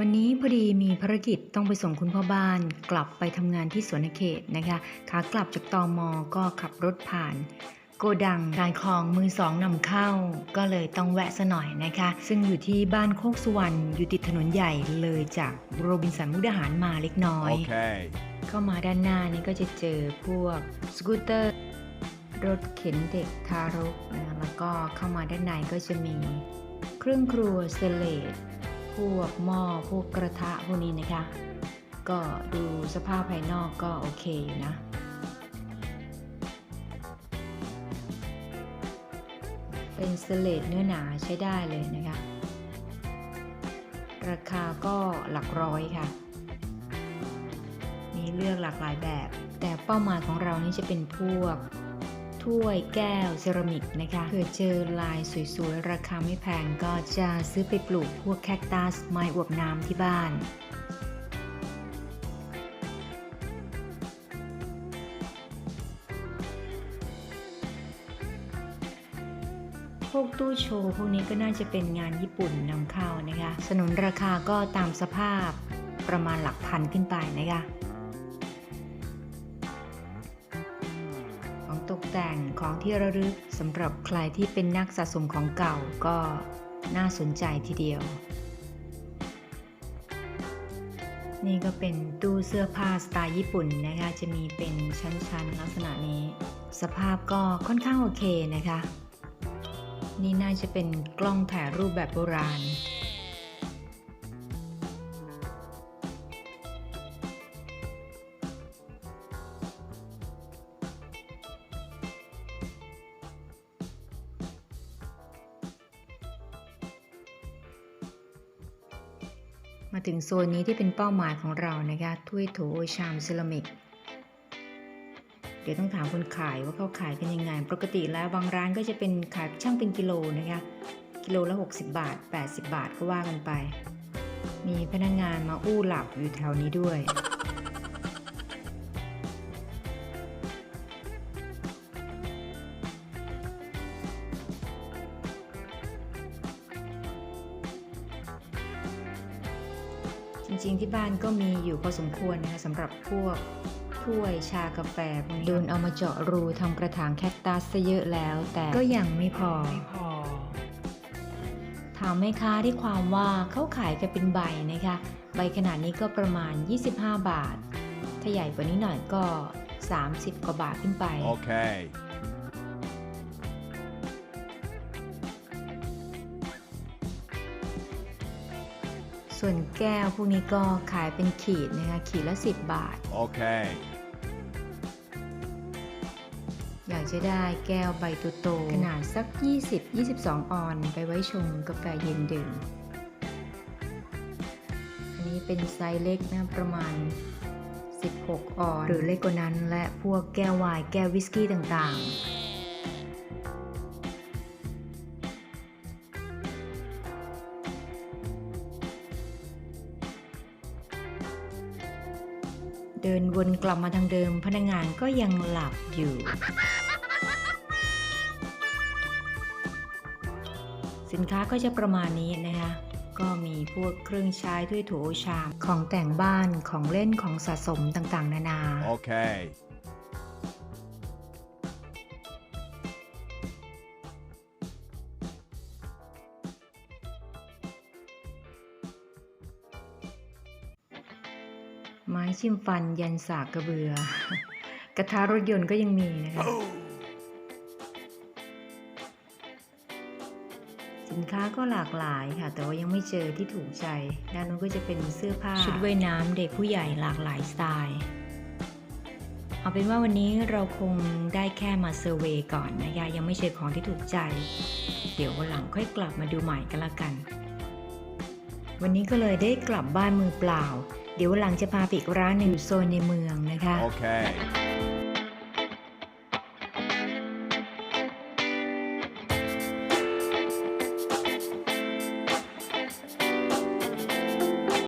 วันนี้พอดีมีภารกิจต้องไปส่งคุณพ่อบ้านกลับไปทำงานที่สวนเขตนะคะขากลับจากตอมอก็ขับรถผ่าน โกดังขายของมือสองนำเข้า ก็เลยต้องแวะซะหน่อยนะคะ ซึ่งอยู่ที่บ้านโคกสุวรรณอยู่ติดถนนใหญ่เลยจากโรบินสันมุกดาหารมาเล็กน้อย Okay. เข้ามาด้านหน้านี่ก็จะเจอพวกสกูตเตอร์รถเข็นเด็กทารกนะแล้วก็เข้ามาด้านในก็จะมีเครื่องครัวสเตนเลส พวกหม้อพวกกระทะพวกนี้นะคะ ก็ดูสภาพภายนอกก็โอเคอยู่นะเป็นสเตนเลสเนื้อหนาใช้ได้เลยนะคะ ราคาก็หลักร้อยค่ะ มีเลือกหลากหลายแบบ แต่เป้าหมายของเรานี่จะเป็นพวก ถ้วยแก้วเซรามิกนะคะเผื่อเจอลายสวยๆ ราคาไม่แพงก็จะซื้อไปปลูกพวกแคคตัสไม้อวบน้ำที่บ้านพวกตู้โชว์พวกนี้ก็น่าจะเป็นงานญี่ปุ่นนำเข้านะคะ สนุนราคาก็ตามสภาพประมาณหลักพันขึ้นไปนะคะ ตกแต่งของที่ระลึกสำหรับใครที่เป็นนักสะสมของเก่าก็น่าสนใจทีเดียว นี่ก็เป็นตู้เสื้อผ้าสไตล์ญี่ปุ่นนะคะ จะมีเป็นชั้นๆ ลักษณะนี้ สภาพก็ค่อนข้างโอเคนะคะ นี่น่าจะเป็นกล้องถ่ายรูปแบบโบราณ มาถึงโซนนี้ที่เป็นเป้าหมายของเรานะคะถ้วยโถชามเซรามิก เดี๋ยวต้องถามคนขายว่าเขาขายกันยังไง ปกติแล้วบางร้านก็จะเป็นขายช่างเป็นกิโลนะคะกิโลละ 60 บาท 80 บาทก็ว่ากันไป มีพนักงงานมาอู้หลับอยู่แถวนี้ด้วย จริงๆที่บ้านก็มีอยู่พอสมควรนะคะสำหรับพวกถ้วยชากาแฟพวกนี้โดนเอามาเจาะรูทำกระถางแคคตัสซะเยอะแล้ว แต่ก็ยังไม่พอถามแม่ค้าที่ความว่าเขาขายกันเป็นใบนะคะ ใบขนาดนี้ก็ประมาณ 25 บาท ถ้าใหญ่กว่านี้หน่อยก็ 30 กว่าบาทขึ้นไป Okay. ส่วนแก้วพวกนี้ก็ขายเป็นขีดนะคะขีดละ 10 บาท Okay. อยากจะได้แก้วใบโตๆขนาดสัก 20-22 ออนไปไว้ชงกาแฟเย็นดื่ม อันนี้เป็นไซส์เล็กนะประมาณ 16 ออน หรือเล็กกว่านั้นและพวกแก้วไวน์แก้ววิสกี้ต่างๆ เดินวนกลับมาทางเดิมพนักงานก็ยังหลับอยู่ สินค้าก็จะประมาณนี้นะคะก็มีพวกเครื่องใช้ถ้วยโถชามของแต่งบ้านของเล่นของสะสมต่างๆ นานา โอเค ไม้ชิมฟันยันสากกระเบือ กระทะรถยนต์ก็ยังมีนะคะ สินค้าก็หลากหลายค่ะ แต่ว่ายังไม่เจอที่ถูกใจ ด้านนู้นก็จะเป็นเสื้อผ้า ชุดว่ายน้ำเด็กผู้ใหญ่หลากหลายสไตล์เอาเป็นว่าวันนี้เราคงได้แค่มาเซอร์เวยก่อนนะคะยังไม่เจอของที่ถูกใจ เดี๋ยววันหลังค่อยกลับมาดูใหม่กันละกัน วันนี้ก็เลยได้กลับบ้านมือเปล่า เดี๋ยววันหลังจะพาไปอีกร้านหนึ่งอยู่โซนในเมืองนะคะ Okay.